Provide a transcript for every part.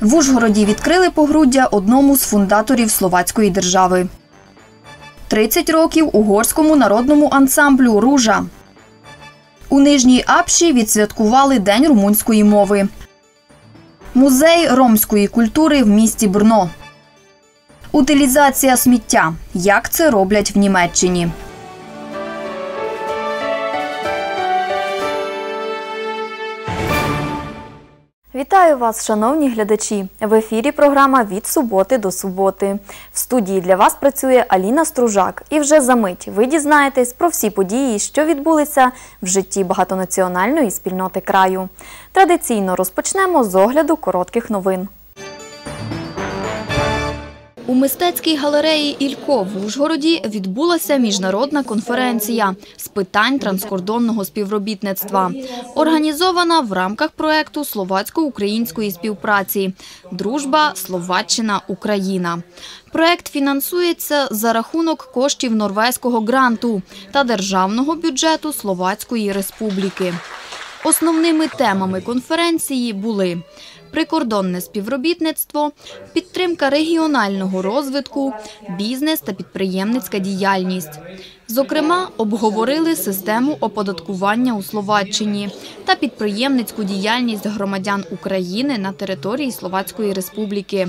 В Ужгороді відкрили погруддя одному з фундаторів словацької держави. 30 років угорському народному ансамблю Ружа. У Нижній Апші відсвяткували День румунської мови. Музей ромської культури в місті Брно. Утилізація сміття. Як це роблять в Німеччині? Вітаю вас, шановні глядачі! В ефірі програма від суботи до суботи. В студії для вас працює Аліна Стружак. І вже за мить ви дізнаєтесь про всі події, що відбулися в житті багатонаціональної спільноти краю. Традиційно розпочнемо з огляду коротких новин. У мистецькій галереї Ілько в Ужгороді відбулася міжнародна конференція з питань транскордонного співробітництва, організована в рамках проекту словацько-української співпраці Дружба Словаччина Україна. Проект фінансується за рахунок коштів норвезького гранту та державного бюджету Словацької Республіки. Основними темами конференції були прикордонне співробітництво, підтримка регіонального розвитку, бізнес та підприємницька діяльність. Зокрема, обговорили систему оподаткування у Словаччині та підприємницьку діяльність громадян України на території Словацької Республіки.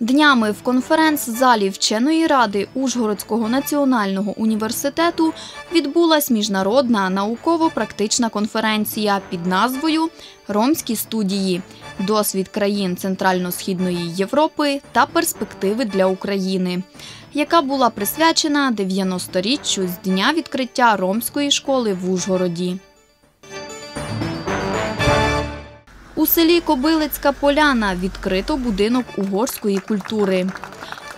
Днями в конференц-залі вченої ради Ужгородського національного університету відбулась міжнародна науково-практична конференція під назвою Ромські студії. Досвід країн Центрально-Східної Європи та перспективи для України, яка була присвячена 90-річчю з дня відкриття ромської школи в Ужгороді. У селі Кобилицька Поляна відкрито будинок угорської культури.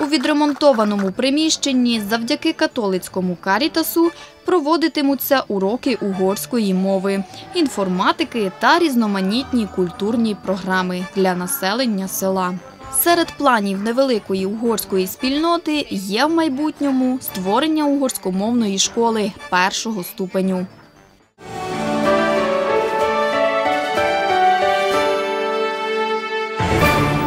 У відремонтованому приміщенні завдяки католицькому карітасу проводитимуться уроки угорської мови, інформатики та різноманітні культурні програми для населення села. Серед планів невеликої угорської спільноти є в майбутньому створення угорськомовної школи першого ступеню.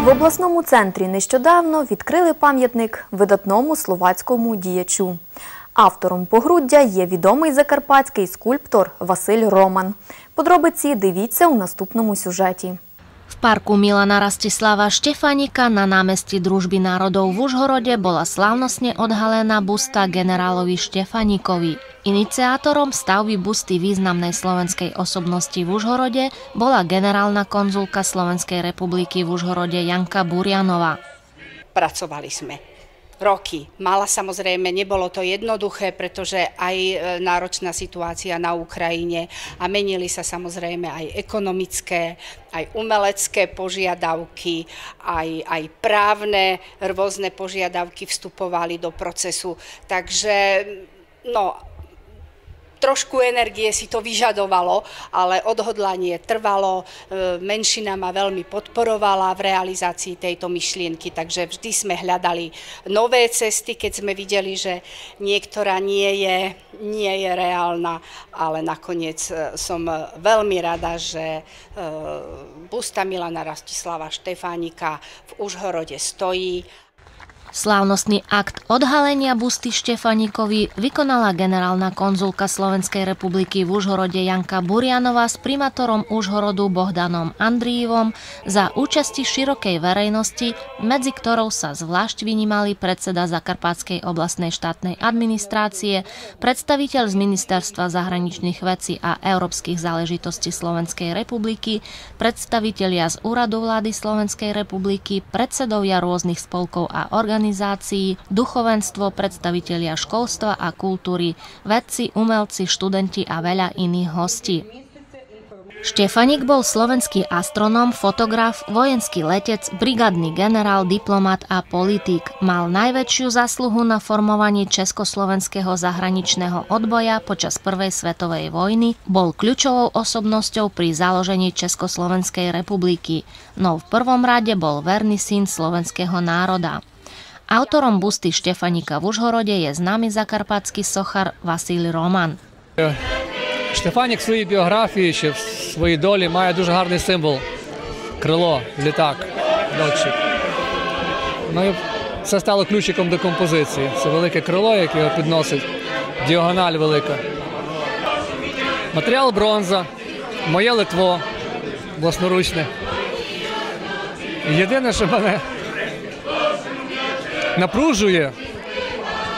В обласному центрі нещодавно відкрили пам'ятник видатному словацькому діячу. Автором погруддя є відомий закарпатський скульптор Василь Роман. Подробиці дивіться у наступному сюжеті. V parku Milana Rastislava Štefanika na námestí Družby národov v Užhorode bola slávnostne odhalená busta generálovi Štefanikovi. Iniciátorom stavby busty významnej slovenskej osobnosti v Užhorode bola generálna konzulka Slovenskej republiky v Užhorode Janka Burianova. Pracovali sme roky. Mala samozrejme, nebolo to jednoduché, pretože aj náročná situácia na Ukrajine a menili sa samozrejme aj ekonomické, aj umelecké požiadavky, aj, aj právne rôzne požiadavky vstupovali do procesu. Takže no, trošku energie si to vyžadovalo, ale odhodlanie trvalo, menšina ma veľmi podporovala v realizácii tejto myšlienky, takže vždy sme hľadali nové cesty, keď sme videli, že niektorá nie je, nie je reálna, ale nakoniec som veľmi rada, že busta Milana Rastislava Štefánika v Užhorode stojí. Slávnostný akt odhalenia busty Štefaníkovi vykonala generálna konzulka Slovenskej republiky v Užhorode Janka Burianova s primátorom Užhorodu Bohdanom Andrijivom za účasti širokej verejnosti, medzi ktorou sa zvlášť vynímali predseda Zakarpátskej oblastnej štátnej administrácie, predstaviteľ z Ministerstva zahraničných vecí a európskych záležitostí Slovenskej republiky, predstavitelia z Úradu vlády Slovenskej republiky, predsedovia rôznych spolkov a organizácií, organizácií, duchovenstvo, predstavitelia školstva a kultúry, vedci, umelci, študenti a veľa iných hostí. Štefanik bol slovenský astronóm, fotograf, vojenský letec, brigadný generál, diplomat a politik. Mal najväčšiu zasluhu na formovaní československého zahraničného odboja počas Prvej svetovej vojny, bol kľúčovou osobnosťou pri založení Československej republiky, no v prvom rade bol verný syn slovenského národa. Autorom busty Štefanika v Užhorode je známy zakarpatský sochar Василь Роман. Штефанік в своїй біографії чи в своїй долі має дуже гарний символ крило, літак, льотчик. Ну і це стало ключиком до композиції. Це велике крило, яке його підносить, діагональ велика. Матеріал бронза, моє литво власноручне. Єдине, що мене напружує,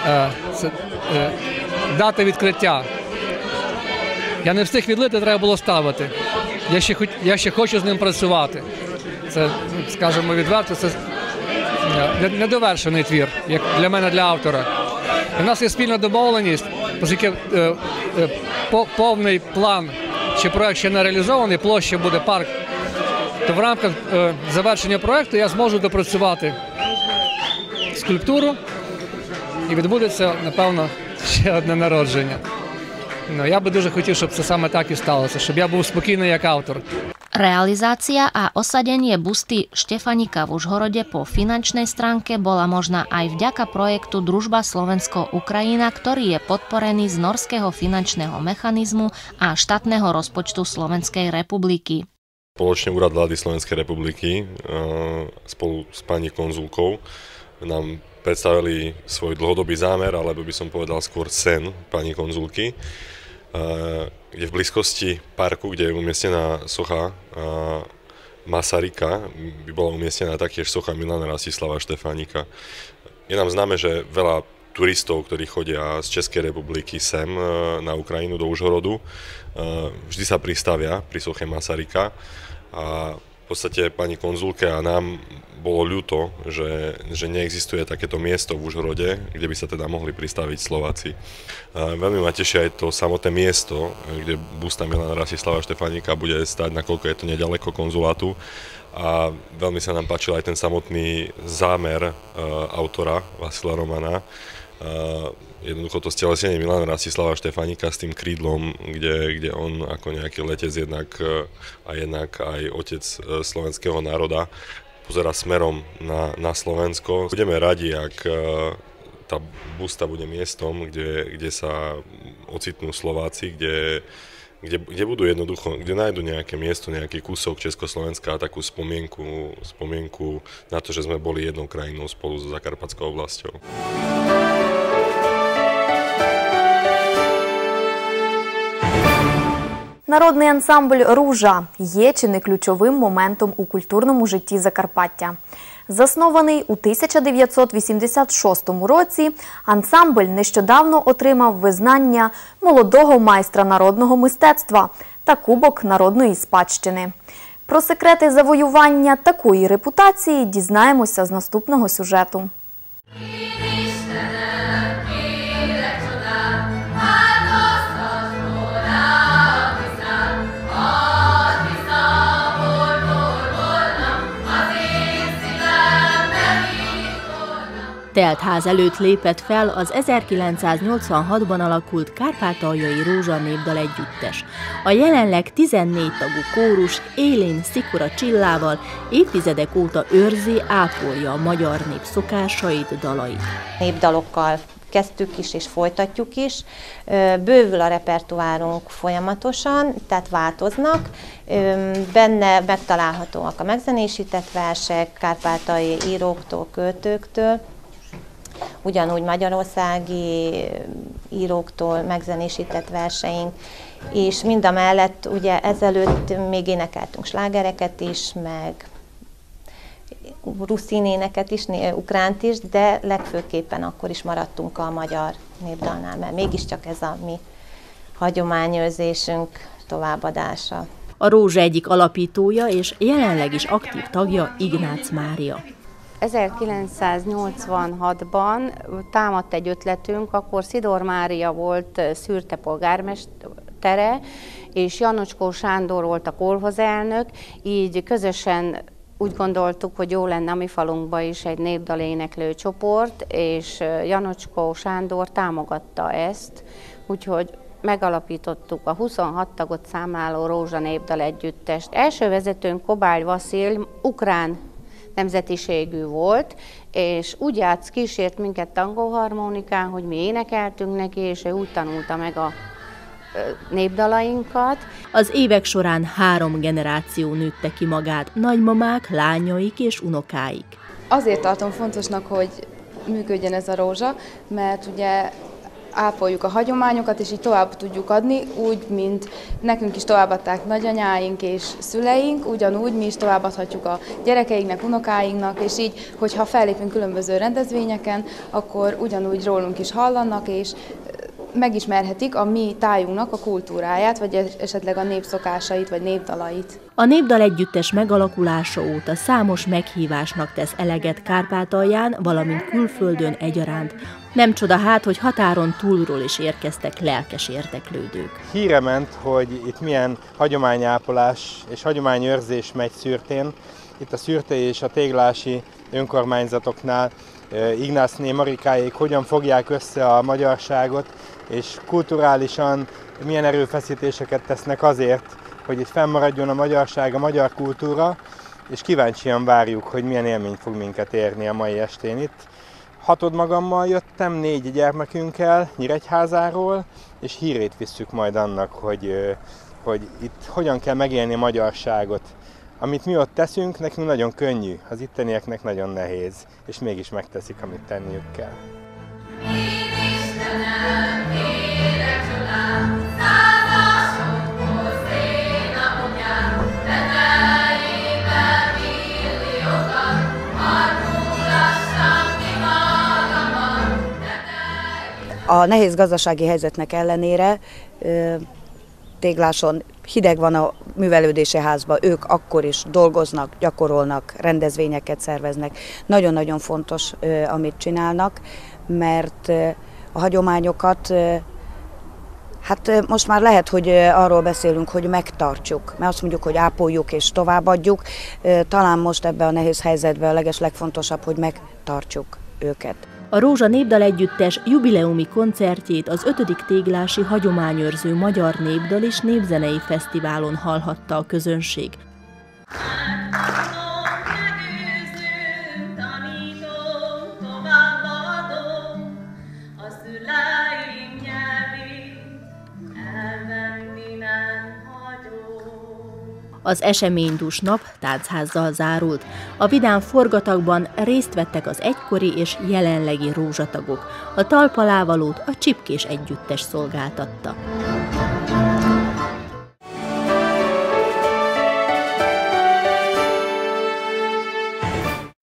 е, е, дата відкриття. Я не встиг відлити, треба було ставити. Я ще, я ще хочу з ним працювати. Це, скажімо відверто, це е, недовершений твір, як для мене, для автора. В нас є спільна домовленість, оскільки е, е, по- повний план чи проект ще не реалізований, площа буде парк, то в рамках е, завершення проекту я зможу допрацювати скульптуру і відбудеться, напевно, ще одне народження. Ну, я би дуже хотів, щоб це саме так і сталося, щоб я був спокійний як автор. Realizácia a osadenie busty Štefanika v Užhorode po finančnej stránke bola možná aj vďaka projektu Družba Slovensko-Ukrajina, ktorý je podporený z norského finančného mechanizmu a štátneho rozpočtu Slovenskej republiky. Spoločne Úrad vlády Slovenskej republiky eh, spolu s pani konzulkou nám predstavili svoj dlhodobý zámer, alebo by som povedal skôr sen pani konzulky, eh, kde v blízkosti parku, kde je umiestnená socha eh, Masaryka, by bola umiestnená taktiež socha Milana Rastislava Štefánika. Je nám známe, že veľa turistov, ktorí chodia z Českej republiky sem eh, na Ukrajinu do Užhorodu, vždy sa pristavia pri soche Masaryka a v podstate pani konzulke a nám bolo ľúto, že, že neexistuje takéto miesto v Užhorode, kde by sa teda mohli pristaviť Slováci. A veľmi ma teší aj to samotné miesto, kde busta Milana Rastislava Štefánika bude stať, nakoľko je to nedaleko konzulátu. A veľmi sa nám páčil aj ten samotný zámer uh, autora Vasila Romana, jednoducho to stelesenie Milana Rastislava Štefánika s tým krídlom, kde, kde on ako nejaký letec jednak uh, a jednak aj otec uh, slovenského národa pozera smerom na, na Slovensko. Budeme radi, ak tá busta bude miestom, kde, kde sa ocitnú Slováci, kde, kde, kde budú jednoducho, kde nájdu nejaké miesto, nejaký kúsok Československa a takú spomienku, spomienku na to, že sme boli jednou krajinou spolu so Zakarpatskou oblasťou. Народний ансамбль Ружа є чи не ключовим моментом у культурному житті Закарпаття. Заснований у 1986 році, ансамбль нещодавно отримав визнання молодого майстра народного мистецтва та Кубок народної спадщини. Про секрети завоювання такої репутації дізнаємося з наступного сюжету. Teltház előtt lépett fel az 1986-ban alakult Kárpátaljai Rózsa népdal együttes. A jelenleg 14 tagú kórus élén Szikora Csillával évtizedek óta őrzi, ápolja a magyar nép szokásait, dalait. népdalokkal kezdtük is és folytatjuk is. Bővül a repertoárunk folyamatosan, tehát változnak. Benne megtalálhatóak a megzenésített versek, kárpátai íróktól, költőktől, ugyanúgy magyarországi íróktól megzenésített verseink, és mind a mellett ugye ezelőtt még énekeltünk slágereket is, meg ruszinéneket is, né- ukránt is, de legfőképpen akkor is maradtunk a magyar népdalnál, mert mégiscsak ez a mi hagyományőrzésünk továbbadása. A Rózsa egyik alapítója és jelenleg is aktív tagja Ignác Mária. 1986-ban támadt egy ötletünk, akkor Szidor Mária volt szürte polgármestere, és Janocskó Sándor volt a kolhozelnök, így közösen úgy gondoltuk, hogy jó lenne a mi falunkba is egy népdaléneklő csoport, és Janocskó Sándor támogatta ezt, úgyhogy megalapítottuk a 26 tagot számláló Rózsa Népdal Együttest. Első vezetőnk Kobály Vaszil, ukrán nemzetiségű volt, és úgy játsz, kísért minket tangóharmonikán, hogy mi énekeltünk neki, és ő úgy tanulta meg a népdalainkat. Az évek során három generáció nőtte ki magát, nagymamák, lányaik és unokáik. Azért tartom fontosnak, hogy működjön ez a rózsa, mert ugye ápoljuk a hagyományokat, és így tovább tudjuk adni, úgy, mint nekünk is továbbadták nagyanyáink és szüleink, ugyanúgy mi is továbbadhatjuk a gyerekeinknek, unokáinknak, és így, hogyha fellépünk különböző rendezvényeken, akkor ugyanúgy rólunk is hallanak, és megismerhetik a mi tájunknak a kultúráját, vagy esetleg a népszokásait, vagy népdalait. A Népdal Együttes megalakulása óta számos meghívásnak tesz eleget Kárpátalján, valamint külföldön egyaránt. Nem csoda hát, hogy határon túlról is érkeztek lelkes érdeklődők. Híre ment, hogy itt milyen hagyományápolás és hagyományőrzés megy szürtén. Itt a szürtei és a téglási önkormányzatoknál Ignászné Marikáék hogyan fogják össze a magyarságot, és kulturálisan milyen erőfeszítéseket tesznek azért, hogy itt fennmaradjon a magyarság, a magyar kultúra, és kíváncsian várjuk, hogy milyen élmény fog minket érni a mai estén itt. Hatod magammal jöttem, négy gyermekünkkel Nyíregyházáról, és hírét visszük majd annak, hogy, hogy itt hogyan kell megélni a magyarságot. Amit mi ott teszünk, nekünk nagyon könnyű, az ittenieknek nagyon nehéz, és mégis megteszik, amit tenniük kell. A nehéz gazdasági helyzetnek ellenére tégláson hideg van a művelődési házban, ők akkor is dolgoznak, gyakorolnak, rendezvényeket szerveznek. Nagyon-nagyon fontos, amit csinálnak, mert a hagyományokat Hát most már lehet, hogy arról beszélünk, hogy megtartsuk, mert azt mondjuk, hogy ápoljuk és továbbadjuk. Talán most ebben a nehéz helyzetben a leges legfontosabb, hogy megtartsuk őket. A Rózsa Népdal Együttes jubileumi koncertjét az 5. téglási hagyományőrző Magyar Népdal és Népzenei Fesztiválon hallhatta a közönség. Az eseménydús nap táncházzal zárult. A vidám forgatagban részt vettek az egykori és jelenlegi rózsatagok. A talpalávalót a Csipkés Együttes szolgáltatta.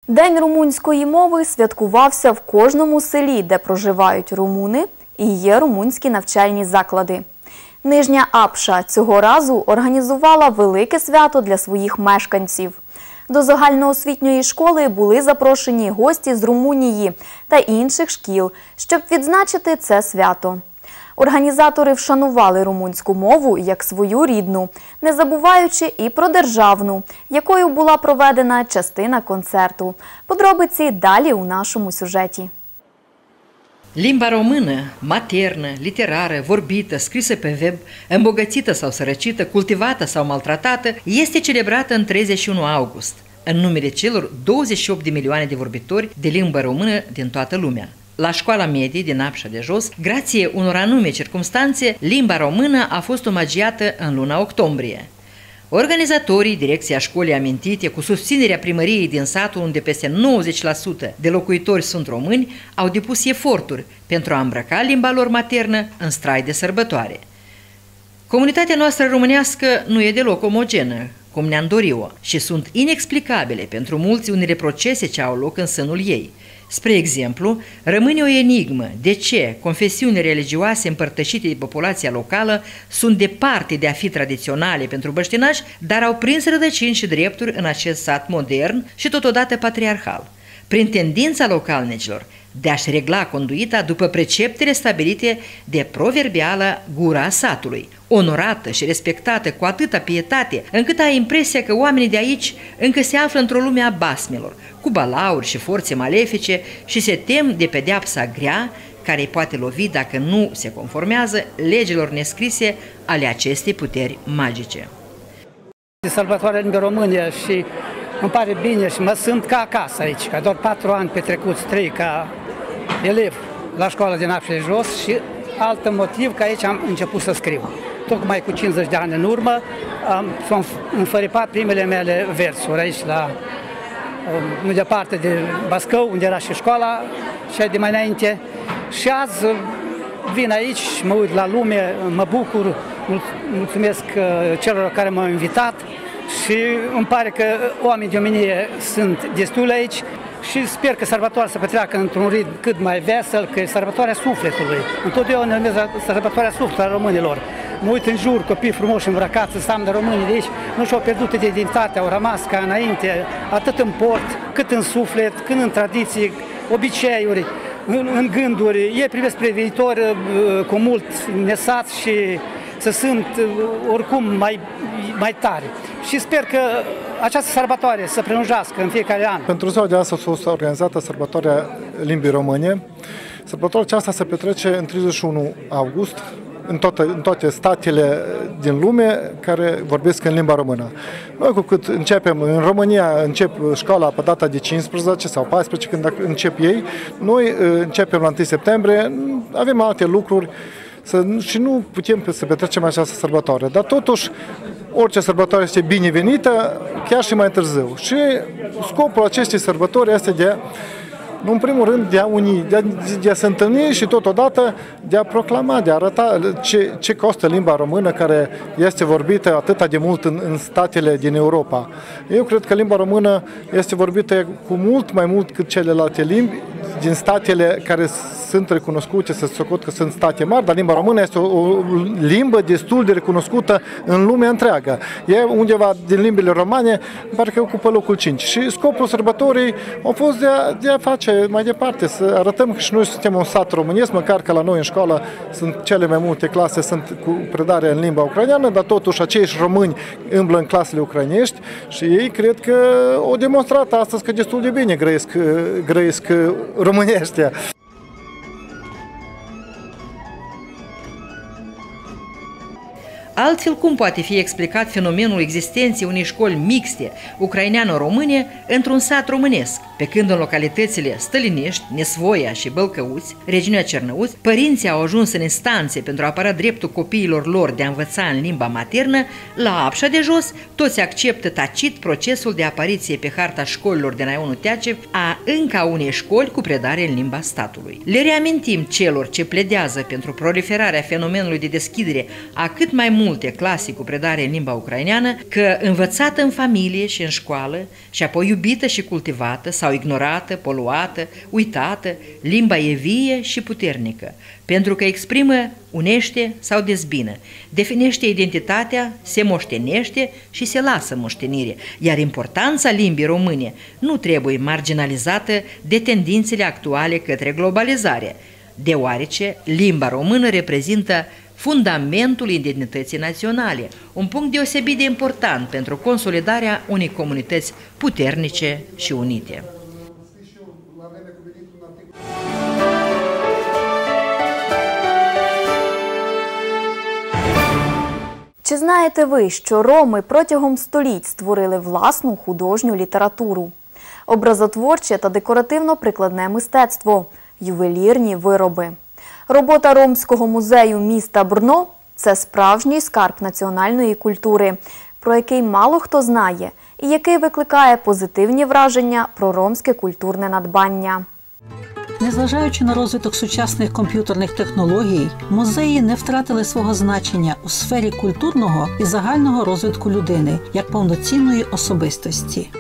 День румунської мови святкувався в кожному селі, де проживають румуни і є румунські навчальні заклади. Нижня Апша цього разу організувала велике свято для своїх мешканців. До загальноосвітньої школи були запрошені гості з Румунії та інших шкіл, щоб відзначити це свято. Організатори вшанували румунську мову як свою рідну, не забуваючи і про державну, якою була проведена частина концерту. Подробиці далі у нашому сюжеті. Limba română, maternă, literară, vorbită, scrisă pe web, îmbogățită sau sărăcită, cultivată sau maltratată, este celebrată în 31 august, în numele celor 28 de milioane de vorbitori de limbă română din toată lumea. La școala medie din Apșa de Jos, grație unor anume circumstanțe, limba română a fost omagiată în luna octombrie. Organizatorii, direcția școlii amintite, cu susținerea primăriei din satul unde peste 90% de locuitori sunt români, au depus eforturi pentru a îmbrăca limba lor maternă în strai de sărbătoare. Comunitatea noastră românească nu e deloc omogenă, cum ne-am dorit-o, și sunt inexplicabile pentru mulți unele procese ce au loc în sânul ei – Spre exemplu, rămâne o enigmă de ce confesiuni religioase împărtășite de populația locală sunt departe de a fi tradiționale pentru băștinași, dar au prins rădăcini și drepturi în acest sat modern și totodată patriarhal. Prin tendința localnicilor de a-și regla conduita după preceptele stabilite de proverbială gura satului, onorată și respectată cu atâta pietate, încât ai impresia că oamenii de aici încă se află într-o lume a basmelor, cu balauri și forțe malefice și se tem de pedeapsa grea care îi poate lovi dacă nu se conformează legilor nescrise ale acestei puteri magice. Sărbătoarea în România și îmi pare bine și mă sunt ca acasă aici, ca doar patru ani petrecuți, trei ca elev la școala din Apșe Jos și alt motiv că aici am început să scriu. Tocmai cu 50 de ani în urmă am, am înfăripat primele mele versuri aici la nu departe de Bascău, unde era și școala, și de mai înainte. Și azi vin aici, mă uit la lume, mă bucur, mulțumesc uh, celor care m-au invitat și îmi pare că oamenii de omenie sunt destul aici și sper că sărbătoarea să petreacă într-un ritm cât mai vesel, că e sărbătoarea sufletului. Întotdeauna numesc sărbătoarea sufletului a românilor. Mă uit în jur, copii frumoși îmbrăcați, înseamnă românii de aici, nu și-au pierdut de identitate, au rămas ca înainte, atât în port, cât în suflet, cât în tradiții, obiceiuri, în, în gânduri. Ei privesc spre viitor uh, cu mult nesați și să sunt uh, oricum mai, mai tari. Și sper că această sărbătoare să prelungească în fiecare an. Pentru ziua de astăzi a fost organizată sărbătoarea limbii române. Sărbătoarea aceasta se petrece în 31 august în toate, în toate statele din lume care vorbesc în limba română. Noi cu cât începem, în România încep școala pe data de 15 sau 14 când încep ei, noi uh, începem la 1 septembrie, avem alte lucruri să, și nu putem să petrecem această sărbătoare. Dar totuși, orice sărbătoare este binevenită, chiar și mai târziu. Și scopul acestei sărbători este de nu în primul rând de a uni, de a, de a se întâlni și totodată de a proclama, de a arăta ce, ce costă limba română care este vorbită atât de mult în, în statele din Europa. Eu cred că limba română este vorbită cu mult mai mult cât celelalte limbi din statele care sunt recunoscute, să socot că sunt state mari, dar limba română este o, o limbă destul de recunoscută în lumea întreagă. E undeva din limbile romane, parcă ocupă locul 5. Și scopul sărbătorii a fost de a, de a face mai departe, să arătăm că și noi suntem un sat românesc, măcar că la noi în școală sunt cele mai multe clase, sunt cu predare în limba ucraineană, dar totuși aceiși români îmblă în clasele ucrainești și ei cred că au demonstrat astăzi că destul de bine grăiesc, grăiesc românește. Altfel, cum poate fi explicat fenomenul existenței unei școli mixte, ucraineano-române, într-un sat românesc, pe când în localitățile Stălinești, Nesvoia și Bălcăuți, regiunea Cernăuți, părinții au ajuns în instanțe pentru a apăra dreptul copiilor lor de a învăța în limba maternă, la Apșa de jos, toți acceptă tacit procesul de apariție pe harta școlilor de Naionul Teacev a încă unei școli cu predare în limba statului. Le reamintim celor ce pledează pentru proliferarea fenomenului de deschidere a cât mai multe clase cu predare în limba ucraineană că învățată în familie și în școală și apoi iubită și cultivată sau ignorată, poluată, uitată, limba e vie și puternică, pentru că exprimă, unește sau dezbină, definește identitatea, se moștenește și se lasă moștenire, iar importanța limbii române nu trebuie marginalizată de tendințele actuale către globalizare, deoarece limba română reprezintă fundamentul identității naționale, un punct deosebit de important pentru consolidarea unei comunități puternice și unite. Чи знаєте ви, що роми протягом століть створили власну художню літературу, образотворче та декоративно-прикладне мистецтво, ювелірні вироби? Робота Ромського музею міста Брно це справжній скарб національної культури, про який мало хто знає і який викликає позитивні враження про ромське культурне надбання. Незважаючи на розвиток сучасних комп'ютерних технологій, музеї не втратили свого значення у сфері культурного і загального розвитку людини як повноцінної особистості.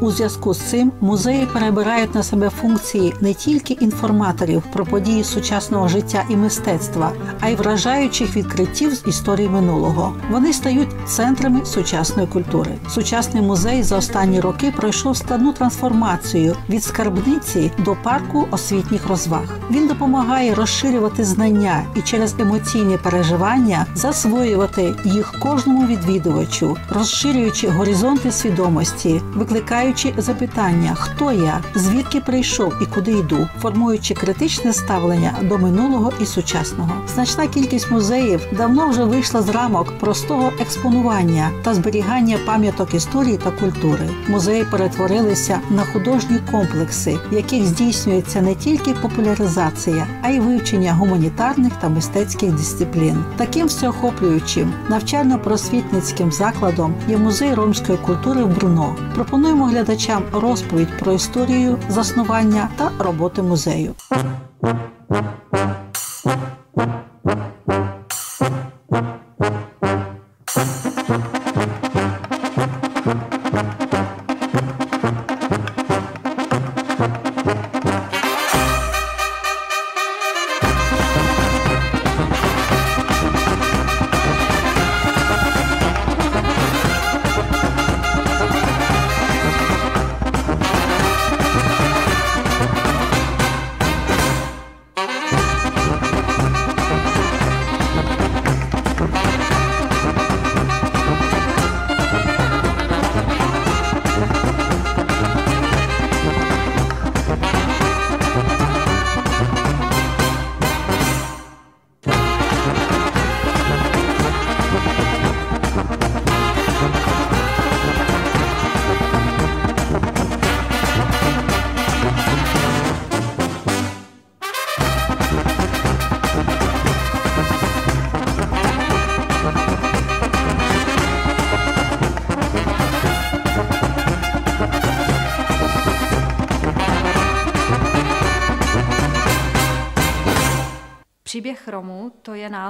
У зв'язку з цим музеї перебирають на себе функції не тільки інформаторів про події сучасного життя і мистецтва, а й вражаючих відкриттів з історії минулого. Вони стають центрами сучасної культури. Сучасний музей за останні роки пройшов складну трансформацію від скарбниці до парку освітніх розваг. Він допомагає розширювати знання і через емоційні переживання засвоювати їх кожному відвідувачу, розширюючи горизонти свідомості, викликаючи задаючи запитання, хто я, звідки прийшов і куди йду, формуючи критичне ставлення до минулого і сучасного. Значна кількість музеїв давно вже вийшла з рамок простого експонування та зберігання пам'яток історії та культури. Музеї перетворилися на художні комплекси, в яких здійснюється не тільки популяризація, а й вивчення гуманітарних та мистецьких дисциплін. Таким всеохоплюючим навчально-просвітницьким закладом є музей ромської культури в Бруно. Пропонуємо глядачам розповідь про історію заснування та роботи музею.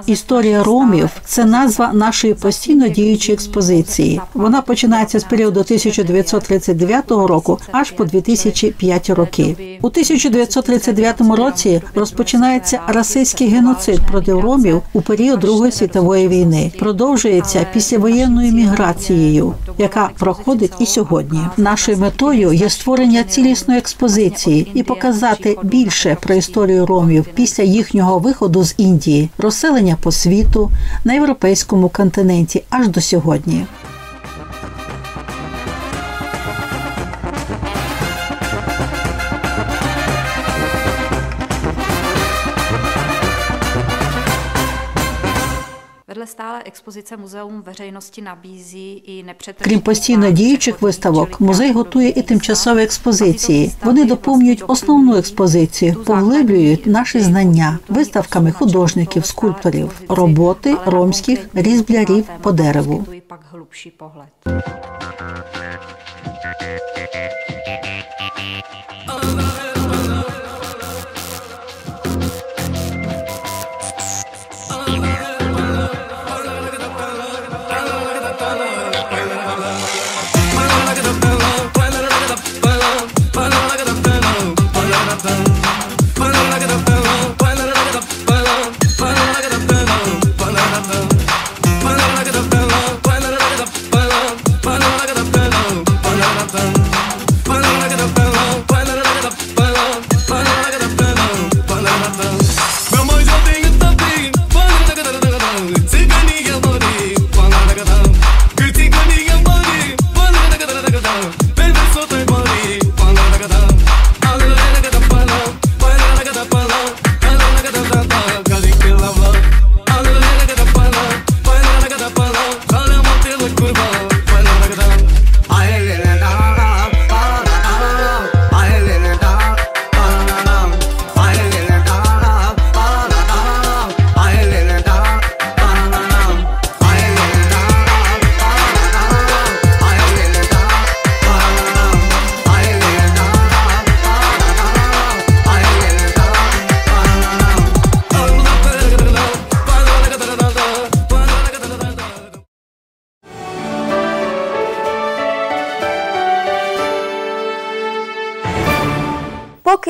Історія ромів це назва нашої постійно діючої експозиції. Вона починається з періоду 1939 року аж по 2005 роки. У 1939 році розпочинається расистський геноцид проти ромів у період Другої світової війни. Продовжується післявоєнною міграцією, яка проходить і сьогодні. Нашою метою є створення цілісної експозиції і показати більше про історію ромів після їхнього виходу з Індії, розселення по світу на європейському континенті аж до сьогодні. Крім постійно діючих виставок, музей готує і тимчасові експозиції. Вони доповнюють основну експозицію, поглиблюють наші знання виставками художників, скульпторів, роботи ромських різблярів по дереву.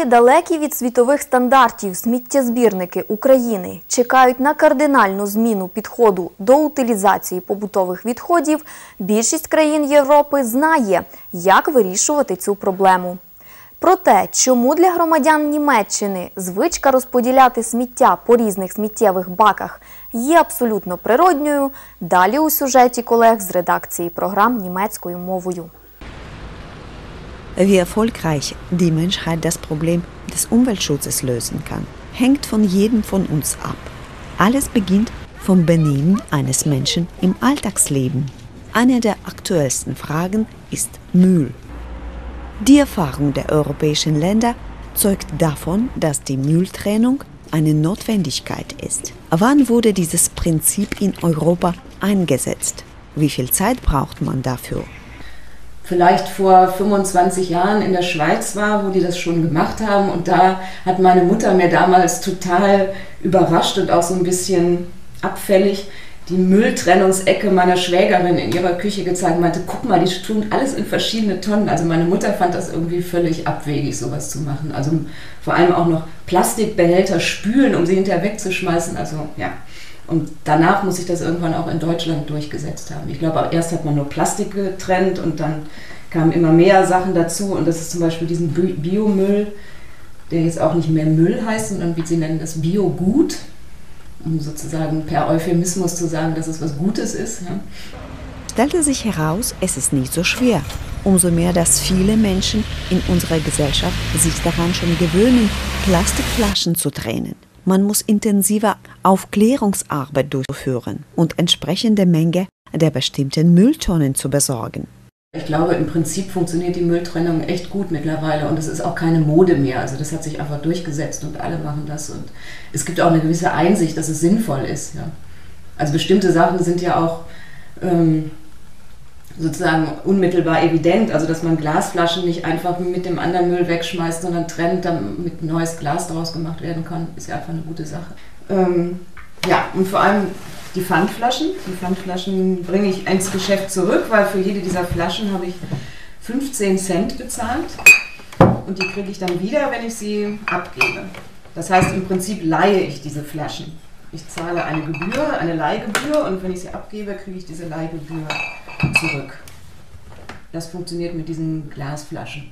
Далекі від світових стандартів сміттєзбірники України чекають на кардинальну зміну підходу до утилізації побутових відходів, більшість країн Європи знає, як вирішувати цю проблему. Про те, чому для громадян Німеччини звичка розподіляти сміття по різних сміттєвих баках є абсолютно природньою, далі у сюжеті колег з редакції програм німецькою мовою. Wie erfolgreich die Menschheit das Problem des Umweltschutzes lösen kann, hängt von jedem von uns ab. Alles beginnt vom Benehmen eines Menschen im Alltagsleben. Eine der aktuellsten Fragen ist Müll. Die Erfahrung der europäischen Länder zeugt davon, dass die Mülltrennung eine Notwendigkeit ist. Wann wurde dieses Prinzip in Europa eingesetzt? Wie viel Zeit braucht man dafür? Vielleicht vor 25 Jahren in der Schweiz war, wo die das schon gemacht haben. Und da hat meine Mutter mir damals total überrascht und auch so ein bisschen abfällig die Mülltrennungsecke meiner Schwägerin in ihrer Küche gezeigt und meinte, guck mal, die tun alles in verschiedene Tonnen. Also meine Mutter fand das irgendwie völlig abwegig, sowas zu machen. Also vor allem auch noch Plastikbehälter spülen, um sie hinterher wegzuschmeißen. Also ja. Und danach muss sich das irgendwann auch in Deutschland durchgesetzt haben. Ich glaube, erst hat man nur Plastik getrennt und dann kamen immer mehr Sachen dazu. Und das ist zum Beispiel diesen Biomüll, der jetzt auch nicht mehr Müll heißt, sondern wie sie nennen das Biogut um sozusagen per Euphemismus zu sagen, dass es was Gutes ist. Ja. Stellte sich heraus, es ist nicht so schwer. Umso mehr, dass viele Menschen in unserer Gesellschaft sich daran schon gewöhnen, Plastikflaschen zu trennen. Man muss intensiver Aufklärungsarbeit durchführen und entsprechende Menge der bestimmten Mülltonnen zu besorgen. Ich glaube, im Prinzip funktioniert die Mülltrennung echt gut mittlerweile und es ist auch keine Mode mehr. Also das hat sich einfach durchgesetzt und alle machen das. Und es gibt auch eine gewisse Einsicht, dass es sinnvoll ist. Ja. Also bestimmte Sachen sind ja auch ähm, sozusagen unmittelbar evident. Also dass man Glasflaschen nicht einfach mit dem anderen Müll wegschmeißt, sondern trennt, damit neues Glas daraus gemacht werden kann, ist ja einfach eine gute Sache. Ähm, ja, und vor allem die Pfandflaschen. Die Pfandflaschen bringe ich ins Geschäft zurück, weil für jede dieser Flaschen habe ich 15 Cent bezahlt und die kriege ich dann wieder, wenn ich sie abgebe. Das heißt, im Prinzip leihe ich diese Flaschen. Ich zahle eine Gebühr, eine Leihgebühr und wenn ich sie abgebe, kriege ich diese Leihgebühr zurück. Das funktioniert mit diesen Glasflaschen.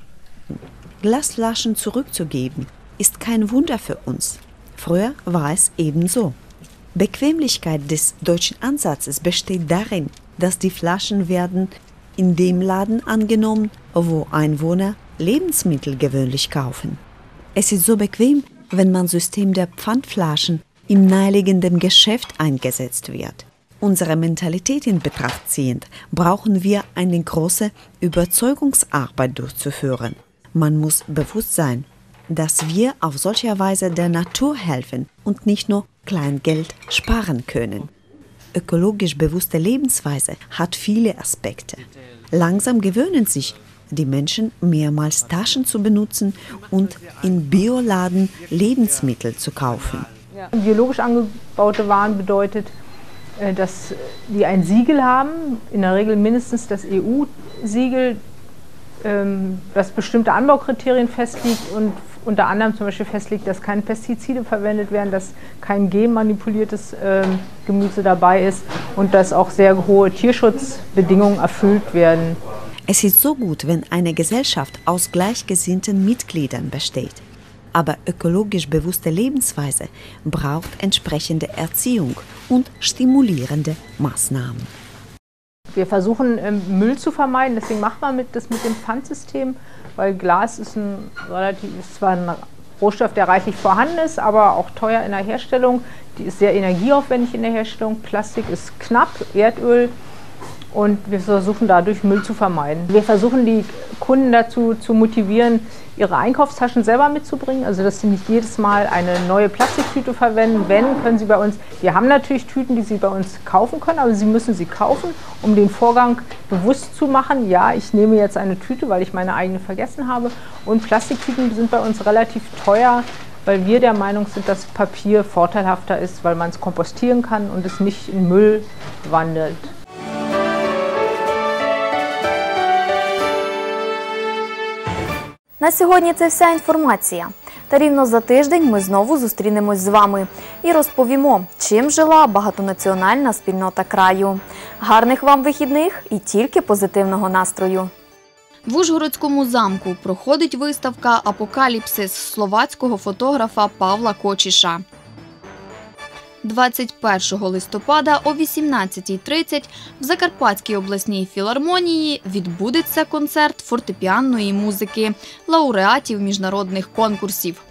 Glasflaschen zurückzugeben ist kein Wunder für uns. Früher war es ebenso. Bequemlichkeit des deutschen Ansatzes besteht darin, dass die Flaschen werden in dem Laden angenommen, wo Einwohner Lebensmittel gewöhnlich kaufen. Es ist so bequem, wenn man System der Pfandflaschen im naheliegenden Geschäft eingesetzt wird. Unsere Mentalität in Betracht ziehend, brauchen wir eine große Überzeugungsarbeit durchzuführen. Man muss bewusst sein, dass wir auf solche Weise der Natur helfen und nicht nur Kleingeld sparen können. Ökologisch bewusste Lebensweise hat viele Aspekte. Langsam gewöhnen sich die Menschen mehrmals Taschen zu benutzen und in Bioladen Lebensmittel zu kaufen. Biologisch angebaute Waren bedeutet, dass die ein Siegel haben, in der Regel mindestens das EU-Siegel, ähm, das bestimmte Anbaukriterien festlegt und unter anderem zum Beispiel festlegt, dass keine Pestizide verwendet werden, dass kein genmanipuliertes äh, Gemüse dabei ist und dass auch sehr hohe Tierschutzbedingungen erfüllt werden. Es ist so gut, wenn eine Gesellschaft aus gleichgesinnten Mitgliedern besteht. Aber ökologisch bewusste Lebensweise braucht entsprechende Erziehung und stimulierende Maßnahmen. Wir versuchen ähm, Müll zu vermeiden, deswegen macht man mit, das mit dem Pfandsystem weil Glas ist, ein relativ, ist zwar ein Rohstoff, der reichlich vorhanden ist, aber auch teuer in der Herstellung. Die ist sehr energieaufwendig in der Herstellung. Plastik ist knapp, Erdöl und wir versuchen dadurch Müll zu vermeiden. Wir versuchen die Kunden dazu zu motivieren, ihre Einkaufstaschen selber mitzubringen, also dass sie nicht jedes Mal eine neue Plastiktüte verwenden. Wenn, können sie bei uns, wir haben natürlich Tüten, die sie bei uns kaufen können, aber sie müssen sie kaufen, um den Vorgang bewusst zu machen. Ja, ich nehme jetzt eine Tüte, weil ich meine eigene vergessen habe. Und Plastiktüten sind bei uns relativ teuer, weil wir der Meinung sind, dass Papier vorteilhafter ist, weil man es kompostieren kann und es nicht in Müll wandelt. На сьогодні це вся інформація. Та рівно за тиждень ми знову зустрінемось з вами і розповімо, чим жила багатонаціональна спільнота краю. Гарних вам вихідних і тільки позитивного настрою. В Ужгородському замку проходить виставка Апокаліпсис словацького фотографа Павла Кочіша. 21 листопада о 18.30 в Закарпатській обласній філармонії відбудеться концерт фортепіанної музики лауреатів міжнародних конкурсів.